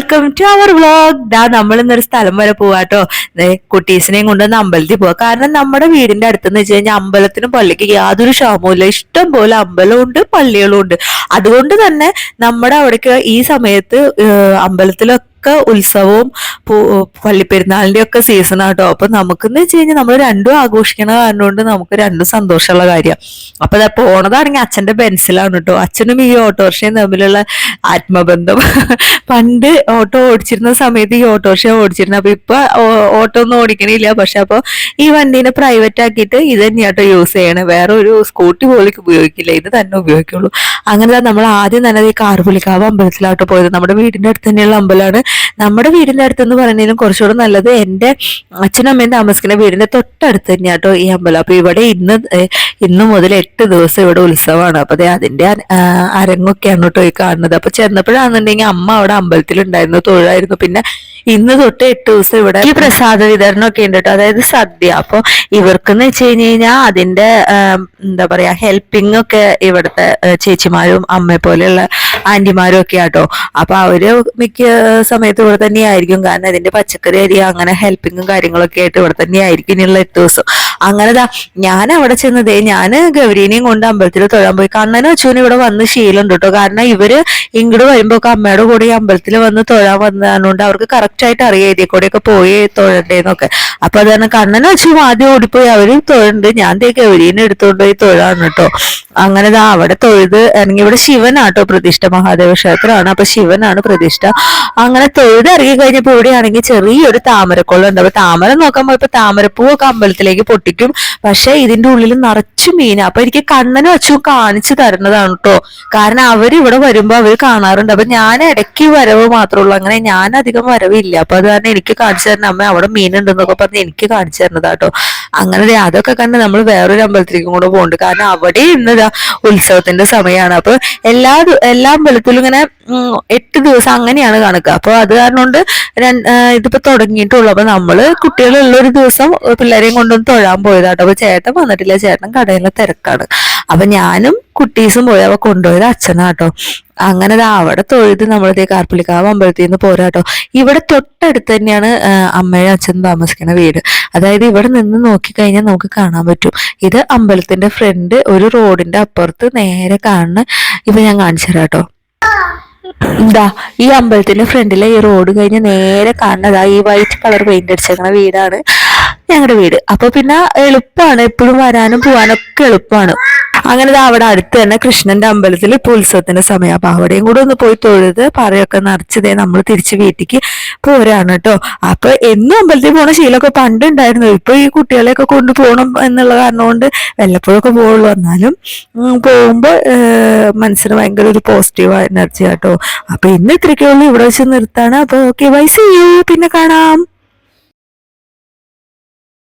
Welcome to our vlog ദാ നമ്മൾ ഇന്നൊരു സ്ഥലം വരെ പോവാട്ടോ. കുട്ടീസിനെയും കൊണ്ടൊന്ന് അമ്പലത്തിൽ പോവാ. കാരണം നമ്മുടെ വീടിന്റെ അടുത്തെന്ന് വെച്ച് കഴിഞ്ഞാൽ അമ്പലത്തിനും പള്ളിക്ക് യാതൊരു ക്ഷാമവും ഇഷ്ടം പോലെ അമ്പലമുണ്ട് പള്ളികളും ഉണ്ട്. അതുകൊണ്ട് തന്നെ നമ്മുടെ അവിടേക്ക് ഈ സമയത്ത് ഏഹ്, അമ്പലത്തിലൊക്കെ ഉത്സവവും പൂ- പള്ളിപ്പെരുന്നാളിന്റെ ഒക്കെ സീസൺ ആട്ടോ. അപ്പൊ നമുക്കെന്ന് വെച്ച് കഴിഞ്ഞാൽ നമ്മൾ രണ്ടും ആഘോഷിക്കണ കാരണം കൊണ്ട് നമുക്ക് രണ്ടും സന്തോഷമുള്ള കാര്യം. അപ്പൊ ദാ പോണതാണെങ്കിൽ അച്ഛന്റെ പെൻസിലാണ് കേട്ടോ അച്ഛനും ഈ ഓട്ടോറിക്ഷയും തമ്മിലുള്ള ആത്മബന്ധം. പണ്ട് ഓട്ടോ ഓടിച്ചിരുന്ന സമയത്ത് ഈ ഓട്ടോറിക്ഷ ഓടിച്ചിരുന്നു. അപ്പൊ ഇപ്പൊ ഓട്ടോ ഒന്നും ഓടിക്കണില്ല. പക്ഷെ അപ്പൊ ഈ വണ്ടീനെ പ്രൈവറ്റ് ആക്കിയിട്ട് ഇത് തന്നെയാട്ടോ യൂസ് ചെയ്യണേ. വേറെ ഒരു സ്കൂട്ടി പോലും ഉപയോഗിക്കില്ല. ഇത് തന്നെ ഉപയോഗിക്കുള്ളൂ. അങ്ങനെ നമ്മൾ ആദ്യം തന്നെ ഈ കാർപുലിക്കാവ് അമ്പലത്തിലോട്ട് പോയത്. നമ്മുടെ വീടിന്റെ അടുത്ത് തന്നെയുള്ള അമ്പലമാണ്. നമ്മുടെ വീടിന്റെ അടുത്തെന്ന് പറയുന്നതിലും കുറച്ചുകൂടെ നല്ലത് എന്റെ അച്ഛനും അമ്മയും താമസിക്കുന്ന വീടിന്റെ തൊട്ടടുത്ത് തന്നെയാട്ടോ ഈ അമ്പലം. അപ്പൊ ഇവിടെ ഇന്ന് ഇന്ന് മുതൽ എട്ട് ദിവസം ഇവിടെ ഉത്സവമാണ്. അപ്പൊ അതെ ആ, അരങ്ങൊക്കെയാണ് കേട്ടോ ഈ കാണുന്നത്. അപ്പൊ ചെന്നപ്പോഴാണെന്നുണ്ടെങ്കിൽ അമ്മ അവിടെ അമ്പലത്തിലുണ്ടായിരുന്നു തൊഴിലായിരുന്നു പിന്നെ ഇന്ന് തൊട്ട് എട്ട് ദിവസം ഇവിടെ ഈ പ്രസാദ വിതരണം ഒക്കെ ഉണ്ട് കേട്ടോ അതായത് സദ്യ. അപ്പൊ ഇവർക്കെന്ന് വെച്ച് കഴിഞ്ഞ് കഴിഞ്ഞാൽ അതിന്റെ എന്താ പറയാ ഹെൽപ്പിംഗ് ഒക്കെ ഇവിടുത്തെ ആ, ചേച്ചിമാരും അമ്മയെ പോലെയുള്ള ആന്റിമാരും ഒക്കെ ആട്ടോ. അപ്പൊ അവർ മിക്ക സമയത്ത് ഇവിടെ തന്നെ ആയിരിക്കും കാരണം അതിന്റെ പച്ചക്കറി അരി അങ്ങനെ ഹെൽപ്പിങ്ങും കാര്യങ്ങളൊക്കെ ആയിട്ട് ഇവിടെ തന്നെ ആയിരിക്കും ഇനിയുള്ള എട്ട് ദിവസം. അങ്ങനെതാ ഞാൻ അവിടെ ചെന്നതേ ഞാൻ ഗൗരീനെയും കൊണ്ട് അമ്പലത്തിൽ തൊഴാൻ പോയി. കണ്ണനും അച്ഛനും ഇവിടെ വന്ന് ശീലം കേട്ടോ. കാരണം ഇവർ ഇങ്ങോട്ട് വരുമ്പോ അമ്മയുടെ കൂടെ ഈ അമ്പലത്തിൽ വന്ന് തൊഴാൻ വന്നതുകൊണ്ട് അവർക്ക് കറക്റ്റ് ആയിട്ട് അറിയാം ഇതിൽ കൂടെയൊക്കെ പോയി തൊഴണ്ടേന്നൊക്കെ. അപ്പൊ അത് കാരണം കണ്ണനും അച്ഛനും ആദ്യം ഓടിപ്പോയി അവർ തൊഴണ്ട്. ഞാൻ ഗൗരീനെ എടുത്തുകൊണ്ട് പോയി തൊഴാണ് കേട്ടോ. അങ്ങനെ ദാ അവിടെ തൊഴുത് ഇറങ്ങി ഇവിടെ ശിവനാട്ടോ പ്രതിഷ്ഠ മഹാദേവ ക്ഷേത്രമാണ് അപ്പൊ ശിവനാണ് പ്രതിഷ്ഠ. അങ്ങനെ തൊഴുത് ഇറങ്ങി കഴിഞ്ഞപ്പോ ഇവിടെയാണെങ്കിൽ ചെറിയൊരു താമരക്കുളം ഉണ്ട്. അപ്പൊ താമര നോക്കാൻ പോയപ്പോ താമരപ്പൂവൊക്കെ അമ്പലത്തിലേക്ക് പൊട്ടിക്കും. പക്ഷെ ഇതിന്റെ ഉള്ളിൽ നിറച്ചു മീൻ അപ്പൊ എനിക്ക് കണ്ണനും അച്ഛനും കാണിച്ചു തരുന്നതാണ് കേട്ടോ കാരണം അവർ വരുമ്പോ അവർ കാണാറുണ്ട്. അപ്പൊ ഞാൻ ഇടയ്ക്ക് വരവ് മാത്രമേ ഉള്ളൂ. അങ്ങനെ ഞാൻ അധികം വരവില്ല. അപ്പൊ അത് കാരണം എനിക്ക് കാണിച്ചു തരുന്ന അമ്മ അവിടെ മീൻ മീനുണ്ടെന്നൊക്കെ പറഞ്ഞ് എനിക്ക് കാണിച്ചു തരുന്നതാട്ടോ അങ്ങനെ അതൊക്കെ കണ്ട് നമ്മൾ വേറൊരു അമ്പലത്തിലേക്കും കൂടെ പോകുന്നുണ്ട് കാരണം അവിടെ ഇന്ന് ഉത്സവത്തിന്റെ സമയമാണ് അപ്പൊ എല്ലാ എല്ലാ അമ്പലത്തിലും ഇങ്ങനെ എട്ട് ദിവസം അങ്ങനെയാണ് കണക്ക് അപ്പൊ അത് കാരണം കൊണ്ട് ഇതിപ്പോ തുടങ്ങിയിട്ടുള്ളൂ. അപ്പൊ നമ്മൾ കുട്ടികളുള്ള ഒരു ദിവസം പിള്ളേരെയും കൊണ്ടൊന്ന് തൊഴാൻ പോയതാട്ടോ അപ്പൊ ചേട്ടൻ വന്നിട്ടില്ല. ചേട്ടൻ കടയിലെ തിരക്കാണ്. അപ്പൊ ഞാനും കുട്ടീസും പോയി അവ കൊണ്ടുപോയത് അച്ഛനാട്ടോ അങ്ങനെ അവിടെ തൊഴുത് നമ്മളിതേ കാർപ്പുള്ളിക്കാവ് അമ്പലത്തിൽ നിന്ന് പോരാട്ടോ. ഇവിടെ തൊട്ടടുത്ത് തന്നെയാണ് അമ്മയും അച്ഛനും താമസിക്കുന്ന വീട്. അതായത് ഇവിടെ നിന്ന് നോക്കിക്കഴിഞ്ഞാൽ നമുക്ക് കാണാൻ പറ്റും. ഇത് അമ്പലത്തിന്റെ ഫ്രണ്ട് ഒരു റോഡിന്റെ അപ്പുറത്ത് നേരെ കാണുന്ന ഇവ ഞാൻ കാണിച്ചു തരാം കേട്ടോ. ഈ അമ്പലത്തിന്റെ ഫ്രണ്ടിലെ ഈ റോഡ് കഴിഞ്ഞ് നേരെ കാണുന്നതാ ഈ വൈറ്റ് കളർ പെയിന്റ് അടിച്ചേക്കുന്ന വീടാണ്. ഞങ്ങളുടെ വീട്. അപ്പൊ പിന്നെ എളുപ്പമാണ് എപ്പോഴും വരാനും പോവാനും ഒക്കെ എളുപ്പമാണ് അങ്ങനെ അവിടെ അടുത്ത് തന്നെ കൃഷ്ണന്റെ അമ്പലത്തിൽ ഇപ്പൊ ഉത്സവത്തിന്റെ സമയം. അപ്പൊ അവിടെയും കൂടെ ഒന്ന് പോയി തൊഴുത് പറയൊക്കെ നിറച്ചതേ നമ്മൾ തിരിച്ച് വീട്ടിക്ക് പോരാണ് കേട്ടോ അപ്പൊ എന്നും അമ്പലത്തിൽ പോണ ശീലമൊക്കെ പണ്ടുണ്ടായിരുന്നു. ഇപ്പൊ ഈ കുട്ടികളെയൊക്കെ കൊണ്ടുപോകണം എന്നുള്ള കാരണം കൊണ്ട് വല്ലപ്പോഴൊക്കെ പോകുള്ളൂ എന്നാലും പോകുമ്പോ മനസ്സിന് ഭയങ്കര ഒരു പോസിറ്റീവ് എനർജി ആട്ടോ അപ്പൊ ഇന്ന് ഇത്രയ്ക്കേ ഉള്ളൂ. ഇവിടെ വെച്ച് നിർത്താണ്. അപ്പൊ ഓക്കെ ബൈ സി യു പിന്നെ കാണാം.